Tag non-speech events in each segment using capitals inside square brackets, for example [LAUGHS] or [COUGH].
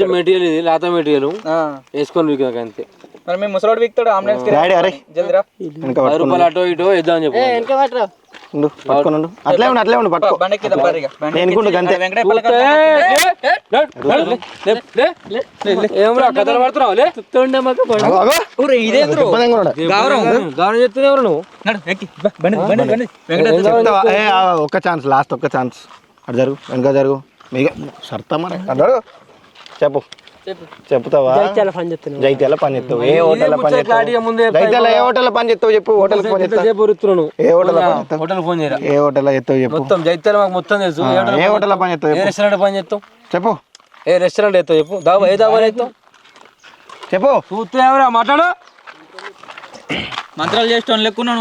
Material ఇది లేత material. ఆ. వేసుకొని వీక్ అంతే. మరి మీ ముసలోడు విక్తాడు అంబులెన్స్ డాడీ అరే. జల్దిరా పది రూపాయలు అటో ఇటో ఇద్దాం చెప్పు. ఉండు పట్టుకొని ఉండు. అట్లే ఉండు అట్లే ఉండు పట్టుకో. బండి లే. ఏమ్రా కథలు పడుతున్నావు లే. ఊరే ఇదే. గౌరవం. గౌరవం ఎవరు నువ్వు? నడు, ఎక్కి. బ- బండి బండి బండి. వెంకటేశ్వర చెప్తావా? ఏ, ఆ, ఒక్క ఛాన్స్ లాస్ట్ ఒక్క ఛాన్స్. అటు జరుగు వెనక జరుగు. మీకు సర్తా మరి. అటు జరుగు. చెప్పు. చెప్తావా జైత్యాల పని చేస్తావు ఏ హోటల్ పని జైత్యాల ఏ హోటల్ పని చేస్తావు చెప్పు? హోటల్ ఉరుకుతున్నావు నువ్వు ఏ హోటల్ పని చేస్తావు? హోటల్ ఫోన్ చేయరా? ఏ హోటల్ చేస్తావు చెప్పు? మొత్తం జైత్యాల మాకు మొత్తం తెలుసు. ఏ హోటల్ పని చేస్తావు? ఏ చెప్పు? రెస్టారెంట్ పని చేస్తావు? చెప్పు. ఏ రెస్టారెంట్ ఎత్తావు చెప్పు? దాబా ఏ దాబా ఎత్తావు చెప్పు. చూస్తే ఎవరా? మాట్లాడు. మంత్రాలు చేస్తాను లెక్కున్నాను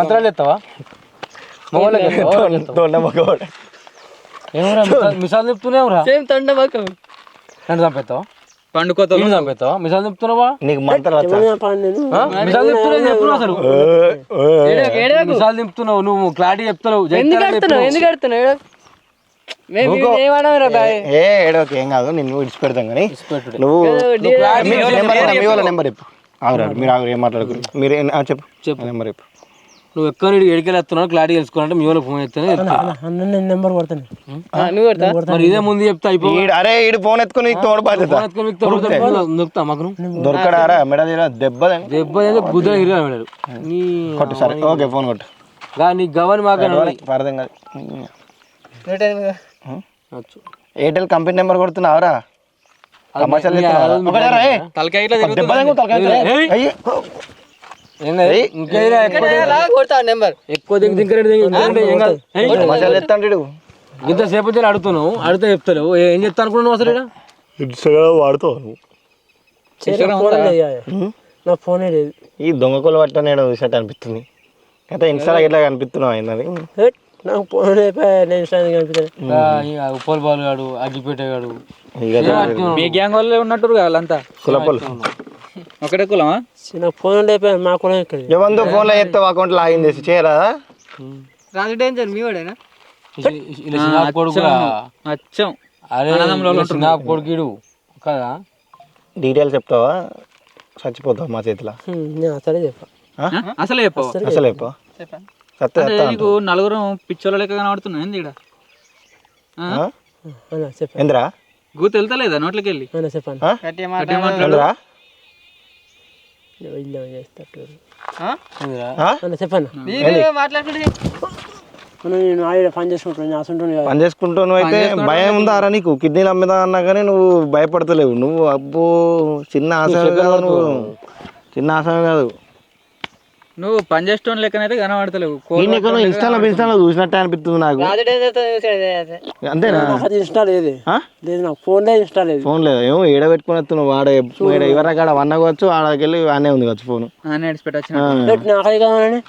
మంత్రాలు మగవాడు. ఏమరా మిసాల్- చెప్తున్నావురా సేమ్ తొండ మొక్కం నన్ను చంపేస్తావా? పండుకోతావు? నేను చంపేస్తావా? మిసాల్ చెప్తున్నావా నీకు మంటలు చెప్తున్నావు అసలు. మిసాల్ నువ్వు క్లారిటీ చెప్తున్నావు. ఎందుకు ఏ ఏడోకి ఏం కాదు నిన్ను విడిచిపెడతాం కానీ. నువ్వు. నెంబర్ నెంబర్ చెప్పు ఆగురాడు మీరు ఆగురు ఏం మాట్లాడుకురు మీరు చెప్పు. చెప్పు. నెంబర్ చెప్పు నువ్వు ఎక్కడ ఎడికెళ్ళి వస్తున్నావు క్లారిటీ తెలుసుకోవాలంటే మీ వాళ్ళకి ఫోన్ చేస్తేనే. నెంబర్ కొడతాను. నువ్వు కొడతా? మరి ఇదే ముందు చెప్తా అయిపో. ఈడు అరే ఈడు ఫోన్ ఎత్తుకుని తోడు బాధ్యత. ఎత్తుకొని మీకు. దొరకడారా? మెడ దెబ్బ. దెబ్బ ఏదో గుద్ద ఇరుగా నీ కొట్టు సరే. ఓకే ఫోన్ కొట్టు. గా నీ గవన్ మాకు పడదాం కాదు. ఎయిర్టెల్ కంపెనీ నెంబర్ కొడుతున్నావురా? తలకాయ ఎక్కువ అడుగుతున్నావు అడిగితే చెప్తావు ఏం చెప్తా అనుకున్నావు అసలు ఈడ? ఇన్స్టాగ్రామ్ వాడుతావు. నా ఫోనే లేదు. ఈ దొంగకోలు పట్ట నేను చూసినట్టు అనిపిస్తుంది. అయితే ఇన్స్టాలో ఇట్లా కనిపిస్తున్నావు హెట్, నాకు ఫోన్ నేను ఆ, ఈ ఉప్పల్ బాలు గాడు అగ్గిపేట గాడు. మీ గ్యాంగ్ వాళ్ళే ఉన్నట్టు వాళ్ళంతా? కులపలు ఒకటే కులమా? నాకు ఫోన్ అయిపోయా మా కులం ఇక్కడ. ఎవందో ఫోన్లో ఎత్తావు అకౌంట్ లాగిన్ చేసి చేయరా? రాజు డేంజర్ మీ వాడేనా? చిన్న అచ్చం అరే చిన్న కొడుకుడు కదా? డీటెయిల్స్ చెప్తావా? చచ్చిపోతావు మా చేతిలో. నేను సరే చెప్పా. ఆ? అసలే చెప్పవు? అసలు చెప్పు. అంటే నీకు నలుగురు పిచ్చోళ్ళ లెక్క కనబడుతున్నా ఏంది ఇక్కడ చెప్పా. ఏంద్రా? గూ తెలుతలేదా నోట్లకి వెళ్ళి పని చేసుకుంటాను అయితే భయం ఉందారా నీకు? కిడ్నీలు అమ్మదా అన్నా కానీ నువ్వు భయపడతలేవు. నువ్వు అబ్బో చిన్న ఆశ కాదు నువ్వు చిన్న ఆశ కాదు. నువ్వు పని చేసేటోన్ లెక్కనైతే కనబడతలేవు. నేను ఇన్స్టాలో ఇన్స్టాలో చూసినట్టే అనిపిస్తుంది నాకు. అంతేనా? అది ఇన్స్టా లేదు. ఆ? లేదు నాకు ఫోన్లో ఇన్స్టా లేదు. ఫోన్ లేదు. ఏమో ఏడ పెట్టుకుని వస్తున్నావు వాడ ఈడ ఎవరి కాడ వన్నవచ్చు ఆడకెళ్ళి ఆనే ఉంది కావచ్చు ఫోన్ హెట్, నేను అక్కడ ఎక్కడ ఉన్నాను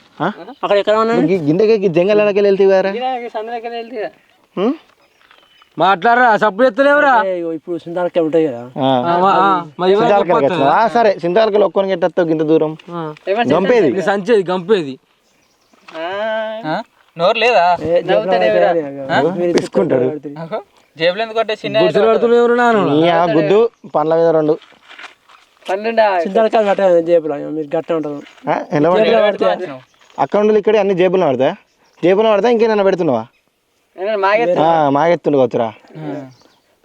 అక్కడ ఎక్కడ ఉన్నాను గిందెకి జంగల్ వెళ్తే మాట్లాడరా సప్పుడు ఎత్తలేవురా. ఇప్పుడు సుందరకాయ ఉంటాయి కదా? సరే సింతాలకల్ ఒక్కొని ఎట్టేస్తావు గింత దూరం. గంపేది. నీ సంచేది గంపేది. ఆ? నోరు లేదా? తీసుకుంటాడు జేబులు ఎందుకు అంటే చిన్న గుద్దు పండ్ల మీద రెండు. సుందరకాయ కట్ట జేబులో మీరు గట్ట ఉంటారు. పడతాయి? అకౌంట్లు ఇక్కడ అన్ని జేబులో పడతా జేబులో పడతా ఇంకేమైనా పెడుతున్నావా? మాగెత్తుండు కావచ్చురా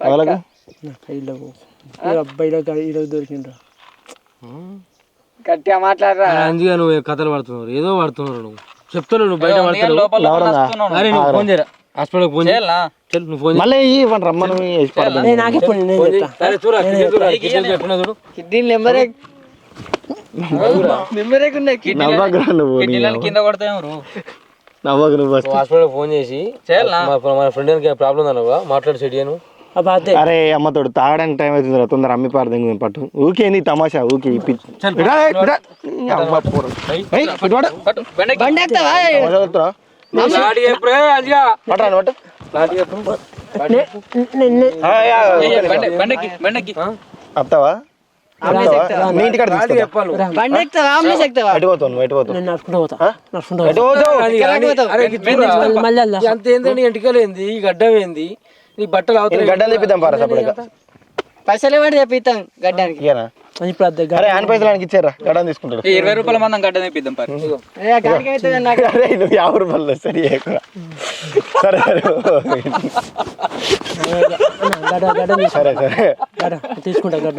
వాళ్ళకు ఈరోజు దొరికిండ్రు అందుకే నువ్వు కథలు పడుతున్నావు ఏదో పడుతున్నావు నువ్వు చెప్తాను నువ్వు బయట ఎవరన్నా? అరే నువ్వు ఫోన్ చేయరా హాస్పిటల్కి ఫోన్ చేయాలి చేయాలా? నువ్వు ఫోన్ మళ్ళీ మన రమ్మను నాకే ఫోన్ కిడ్నీ కిడ్నీ చూడు దీని నెంబరే నెంబరే ఉన్నాయి నవ్వకురా నువ్వు నీ కిడ్నీలను కింద కొడతాయి నవ్వకు నువ్వు ఫస్ట్ హాస్పిటల్ ఫోన్ చేసి చేయాలా? మా- మన ఫ్రెండ్ ప్రాబ్లం అన్నావా మాట్లాడి సెట్ చేయను అరే అమ్మతోడు తాగడానికి టైం అవుతుంది తొందర అమ్మి పారదం పట్టు. ఊకే నీ తమాషా ఊకే ఈ నే- బండి ఎక్కుతావా ఎక్కుతావా ఎటు పోతావు ఎటు పోతావు. నేను నడుచుకుంటూ పోతా. నడుచుకుంటూ పోతావు. మళ్ళీ మళ్ళీ వెళ్దా. అంత ఈ గడ్డం ఏంది నీ బట్టలు నేను అవుతాయి గడ్డలు తెప్పిద్దాం పారా సపరేట్గా. పైసలు ఇవ్వండి చెప్పిస్తాం గడ్డానికి? ఇయ్యనా? ఇప్పుడు అద్దె అరే ఆయన పైసలు ఆయనకి ఇచ్చారా? గడ్డలు తీసుకుంటాడు. ఈ ఇరవై రూపాయల మందం గడ్డ తెప్పిద్దాం పరి. గడ్డకి అవుతుంది నాకు? అరే నువ్వు యాభై రూపాయలు సరి చేయకురా. సరే సరే గడ్డ గడ్డ సరే సరే. గడ్డ తీసుకుంటా గడ్డ.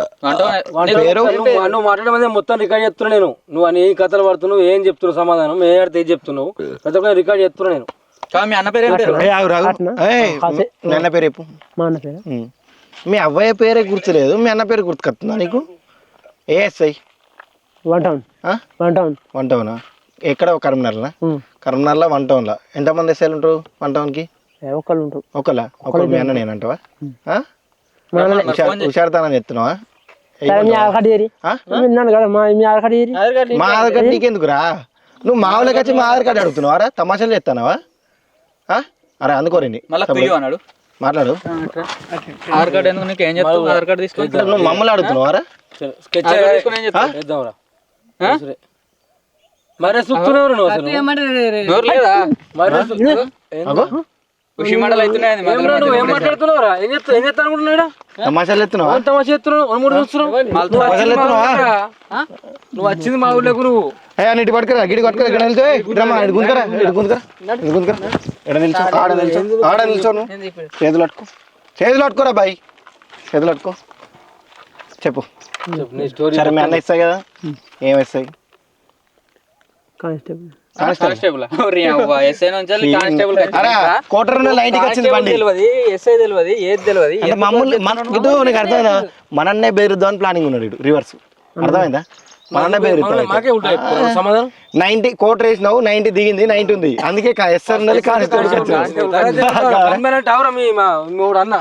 అన్న నువ్వు మాట్లాడమని మొత్తం రికార్డ్ చెప్తున్నా నేను. నువ్వు అని ఏ కథలు పడుతున్నావు ఏం చెప్తున్నావు సమాధానం ఏ ఆడితే ఏం చెప్తున్నావు ప్రతి ఒక్కరు రికార్డ్ చెప్తున్నా నేను. మీ అన్న పేరు ఏం పేరు? ఏయ్, ఆగు, రాగు. ఏయ్, నాన్న పేరు చెప్పు. మా అన్న పేరు. మీ అవ్వయ్య పేరే గుర్తులేదు మీ అన్న పేరు గుర్తుకొస్తుందా నీకు? ఏ ఎస్ఐ వన్ టౌన్. ఆ? One town. వన్ టౌనా? ఎక్కడ? కరీంనగర్లా. కరీంనగర్లో వన్ టౌన్లో. ఎంతమంది ఎస్ఐలు ఉంటారు వన్ టౌన్కి? ఏ ఒక్కళ్ళు ఉంటారు. ఒకలా ఒకరు మీ అన్న నేనంటావా? అన్న హుషారుతానని చెప్తున్నావా? మీ ఆధార్ కార్డు ఏరి? ఆ? విన్నాను కదా మా మీ ఆధార్ కార్డు ఏరి మా ఆధార్ కార్డు నీకెందుకురా? నువ్వు మా వాళ్ళకి వచ్చి మా ఆధార్ కార్డు అడుగుతున్నావారా తమాషాలు చెప్తానావా? అరే అందుకోరండి మళ్ళీ అన్నాడు. మాట్లాడు. ఆధార్ కార్డు ఎందుకు నీకు? ఏం చెప్తావు ఆధార్ కార్డు తీసుకొని నువ్వు మమ్మల్ని అడుగుతున్నావారా స్కెచ్ తీసుకొని ఏం చెప్తావు మరే సుక్కునేవారు నువ్వు అసలు. నోరు లేదా? మరే ఖుషి మండలు అవుతున్నాయి ఏం రా నువ్వు మాట్లాడుతున్నావురా? ఏం ఏం తమాషాలు ఎత్తున్నావా మూడు చూస్తున్నావు? వచ్చింది మా ఊళ్ళోకి నువ్వు ఏ నీటి పట్టుకురా గిడి పట్టుకురా ఇక్కడ నిల్చో ఇడ్రమ్మా ఎడ నిల్చో ఆడ నిల్చో ఆడ నిల్చో నువ్వు. చేతులు పట్టుకో. చేతులు పట్టుకోరా బాయ్. చేతులు పట్టుకో. చెప్పు. చెప్పు నీ స్టోరీ సరే మీ అన్న ఇస్తాయి కదా? ఏం ఇస్తాయి? కానిస్టేబుల్. కానిస్టేబుల్? ఎస్ఐ నుంచి కానిస్టేబుల్ కోటర్ వచ్చింది బండి. తెలియదు ఎస్ఐ తెలియదు ఏది తెలియదు అంటే మమ్మల్ని మన ఇటు నీకు అర్థమైందా? మనన్నే బెదిరిద్దాం అని ప్లానింగ్ ఉన్నాడు ఇటు రివర్స్ అర్థమైందా? మనన్నే బెదిరిద్దాం నైన్టీ కోట్ వేసినావు నైన్టీ దిగింది నైన్టీ ఉంది. అందుకే ఎస్ఆర్ ఉన్నది కానిస్టేబుల్ మీ అన్న.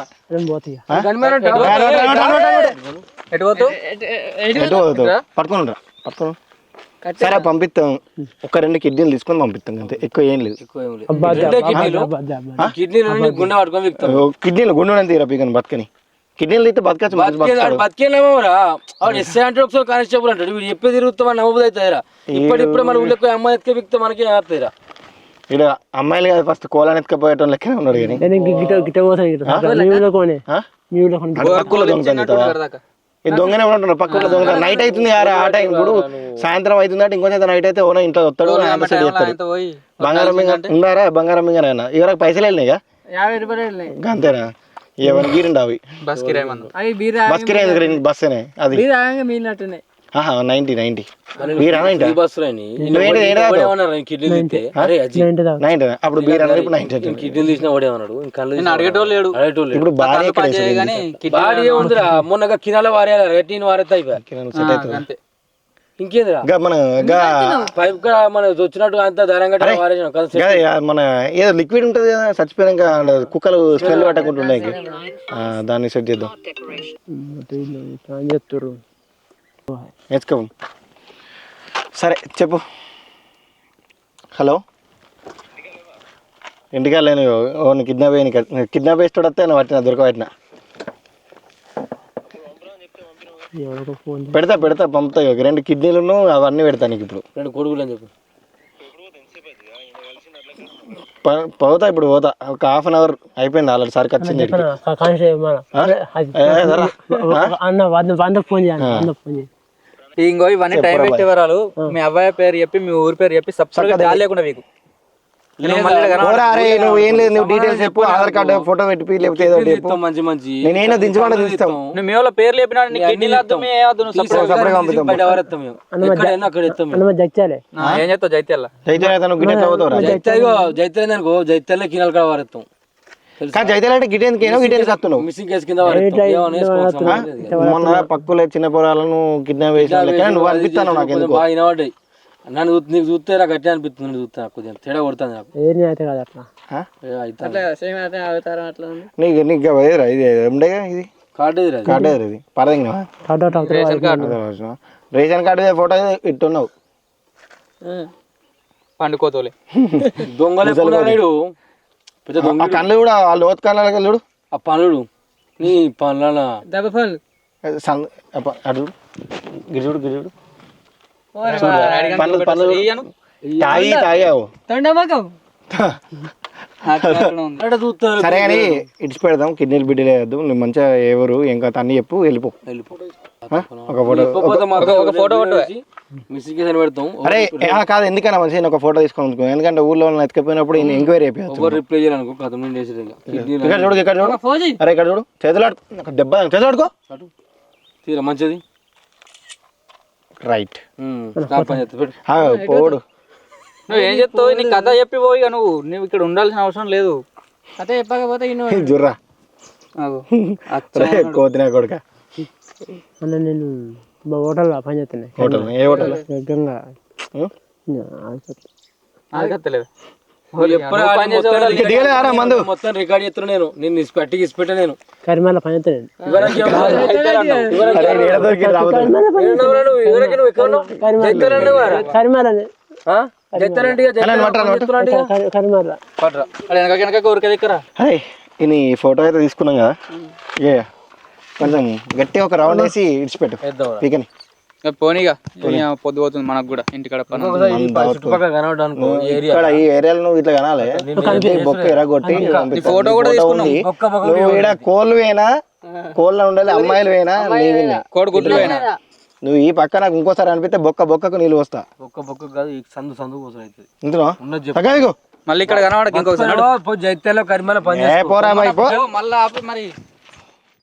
పట్టుకుని పట్టుకుని. సరే పంపిస్తాం ఒక రెండు కిడ్నీలు తీసుకొని పంపిస్తాం అంతే. ఎక్కువ ఏం లేదు. కిడ్నీలు? గుండె పట్టుకొని విక్తాం కిడ్నీలు గుండు తీరా పీకని బతకని. కిడ్నీలు అయితే బతకచ్చు మంచి బతకాడు. బతికేనేమో రా ఆవిడ ఎస్ఐ అంటే ఒకసారి కానిస్టేబుల్ అంటాడు. వీడు చెప్పే తిరుగుతాం అని నమ్మబుద్ధి అవుతాయిరా ఇప్పుడు ఇప్పుడే మన ఊళ్ళో అమ్మాయి ఎత్తుకే విక్తే మనకి ఆడుతాయిరా ఇక్కడ అమ్మాయిలు కాదు ఫస్ట్ కోలాన్ని ఎత్తుకపోయేటోళ్ళు లెక్కనే ఉన్నాడు కానీ. గిట్ట గిట్ట పోతాను గిట్ట ఈ దొంగనే ఉంటున్నారు పక్కన దొంగ నైట్ అవుతుంది యారా ఆ టైం ఇప్పుడు సాయంత్రం అవుతుంది అంటే ఇంకొంచెం నైట్ అయితే ఓనా ఇంట్లో వస్తాడు బంగారం మింగ ఉన్నారా బంగారం మింగనైనా ఇవరకు పైసలు వెళ్ళినాయిగా యాభై రూపాయలు అంతేనా ఏమైనా గీరిండు అవి? బస్ కిరాయి బస్ కిరాయి? బస్సేనే అది. నైన్టీ అప్పుడు బీర్ ఇప్పుడు కిడ్నీలు తీసిన అడిగేటోళ్ళు లేడు. అడగటోళ్ళు ఇప్పుడు బాడీ ఉందిరా మొన్నగా కినాల వారేయాలి రెట్టిన వారైతే అయిపోయా సెట్ అవుతుంది. అంతే. ఇంకేందిరా? ఇంకా మన గా పైప్గా మన వచ్చినట్టు అంత ధరంగా మన ఏదో లిక్విడ్ ఉంటుంది కదా చచ్చిపోయాక ఆడ కుక్కలు స్మెల్ పట్టకుండా దాన్ని సెట్ చేద్దాం. అని చెప్తారు నేర్చుకో సరే చెప్పు. హలో? ఇంటికి వెళ్ళాను ఓన్ కిడ్నాప్ అయ్యి కిడ్నాప్ వేస్తాడు వస్తే నేను పట్టిన దొరకబట్టిన పెడతా పెడతా పంపుతా ఇక రెండు కిడ్నీలను అవన్నీ పెడతా నీకు ఇప్పుడు. రెండు కొడుకులు అని చెప్పు. ప- పోతా ఇప్పుడు పోతా. ఒక హాఫ్ అన్ అవర్ అయిపోయింది ఆల్రెడీ సరికి వచ్చింది. అన్న వంద వంద ఫోన్ చేయాలి. ఫోన్ చేయాలి ఇంకో ఇవన్నీ టైం పెట్టే వరాలు మీ అబ్బాయి పేరు చెప్పి మీ ఊరి పేరు చెప్పి సబ్స్క్రైబ్గా లేకుండా మీకు. నువ్వు ఏం లేదు నువ్వు డీటెయిల్స్ చెప్పు ఆధార్ కార్డు ఫోటో పెట్టి లేకపోతే ఏదో ఒకటి చెప్పు. ఇస్తాం మంచి మంచి. నేనేనో దించుతాం నువ్వు నీకు మీ నువ్వు సపరేట్. బయట ఎవరెత్తాం మేము. ఎక్కడైనా అక్కడ ఎత్తాం మేము. ఏం చేస్తావు జైత్యాల? నువ్వు జైత్యాలు? జైత్యాలే కినాల కాడ వారెత్తాం కానీ ఏనో గిటెన్కి వస్తున్నావు మిస్సింగ్ కేసు కింద. మొన్న పక్కల చిన్న పొరాలను కిడ్నాప్ చేసిన నువ్వు అనిపిస్తాను నాకు ఎందుకు బాగా వినబడ్డాయి నన్ను చూ- నీకు చూస్తే నాకు గట్టి అనిపిస్తుంది నేను చూస్తే నాకు కొంచెం తేడా కొడుతుంది నాకు. ఏది అయితే కాదు అట్లా? ఏ. నీకు నీకు ఇది ఉండేగా ఇది? కార్డు. కార్డు ఇది పరదింగినావా? Ration card. Ration card photo ఇట్టున్నావు. పండుకోతోలే. దొంగలు పెద్ద దొంగ ఆ కళ్ళు కూడా ఆ లోతు కళ్ళ చూడు. ఆ పనులు నీ పనుల దెబ్బ పనులు. అది సంద- అప్ప, అటు చూడు. పనులు పనులు. తాగి తాగావు తొండమకం సరే కానీ ఇడిచి పెడదాం కిడ్నీలు బిడ్డలు వేయద్దు. నువ్వు మంచిగా ఎవరు ఏం కాదు అన్ని చెప్పు వెళ్ళిపో? ఒక ఫోటో ఒక ఫోటో పెడతాం. అరే కాదు ఎందుకన్నా మంచిగా నేను ఒక ఫోటో తీసుకొని. ఎందుకంటే ఊళ్ళో వాళ్ళని ఎత్తుకపోయినప్పుడు ఈయన ఎంక్వైరీ అయిపోయాడు ఎవరు రిప్లై చేయాలనుకో ఇంకా. ఇక్కడ చూడు ఇక్కడ చూడు. అరే ఇక్కడ చూడు. చేతులు ఆడు నాకు దెబ్బ తాకింది. చేతులు ఆడుకో అటు తీరా మంచిది? రైట్. పోడు. నువ్వు ఏం చెప్తావు? నీ కథ చెప్పి పోయి ఇక నువ్వు. నువ్వు ఇక్కడ ఉండాల్సిన అవసరం లేదు. అదే చెప్పకపోతే [LAUGHS] జుర్రా. [LAUGHS] కోతినా కొడుక. అన్న నేను మా హోటల్లో పని చేస్తున్నాయి హోటల్ ఏ హోటల్ గంగా. ఆగత్తలేదు మొత్తం రికార్డ్ చేస్తున్నా నేను. నేను ఇసి పెట్టి ఇసి పెట్టా నేను. కరిమాల పని? కరిమాల ఈ ఫోటో అయితే తీసుకున్నాం కదా. ఏ కొంచెం గట్టిగా ఒక రౌండ్ వేసి ఇడిచిపెట్టు. పీకని. పోనీగా పొద్దు పోతుంది మనకు కూడా ఇంటికాడ ఇక్కడ ఈ ఏరియాలో నువ్వు ఇట్లా కనాలి. బొక్క ఎరగొట్టి ఫోటో కూడా తీసుకున్నాం. ఉంది. బొక్క బొక్క నువ్వు ఈడ కోళ్ళు వేనా కోళ్ళ ఉండాలి అమ్మాయిలు వేనా కోడి గుడ్లు పోయినా నువ్వు ఈ పక్క నాకు ఇంకోసారి అనిపిస్తే బొక్క బొక్కకు నీళ్ళు వస్తా బొక్క బొక్క కాదు ఈ సందు సందు కోసం అవుతుంది ఇందులో ఉన్నది చెప్పు. తగ్గదిగో మళ్ళీ ఇక్కడ కనబడక ఇంకొకసారి పో జైత్యాల్లో కరిమల పని ఏ పోరా అమ్మాయి పో. మళ్ళీ ఆపి మరి